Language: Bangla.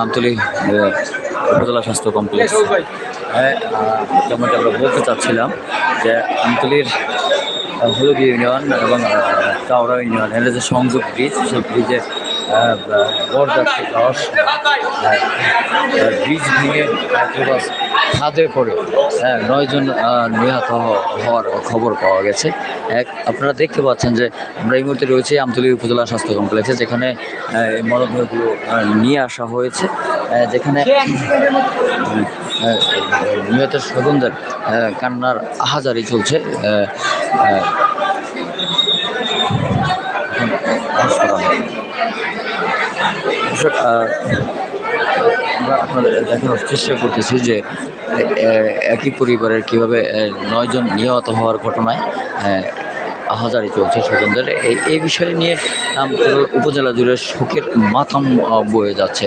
আমতলী উপজেলা স্বাস্থ্য কমপ্লেক্স। যেমনটা আমরা বলতে চাচ্ছিলাম যে আমতলির হলুদ ইউনিয়ন এবং চাওড়া ইউনিয়ন এর যে সংযোগ ব্রিজ, সেই ব্রিজে বরযাত্রী রস ব্রিজ ভেঙে মাইক্রোবাস খাদে পড়ে। হ্যাঁ, নয়জন নিহত হওয়ার খবর পাওয়া গেছে। এক আপনারা দেখতে পাচ্ছেন যে আমরা এই মুহূর্তে রয়েছি আমতলী উপজেলা স্বাস্থ্য কমপ্লেক্সে যেখানে মরদেহগুলো নিয়ে আসা হয়েছে। যেখানে আহ, আহ, নিহত স্বজনদের কান্নার আহাজারি চলছে। আমরা আপনাদের চেষ্টা করতেছি যে একই পরিবারের কীভাবে নয়জন নিহত হওয়ার ঘটনায় হাজারি চলছে স্বজনদের এই বিষয় নিয়ে উপজেলা জুড়ে শোকের মাথাম বয়ে যাচ্ছে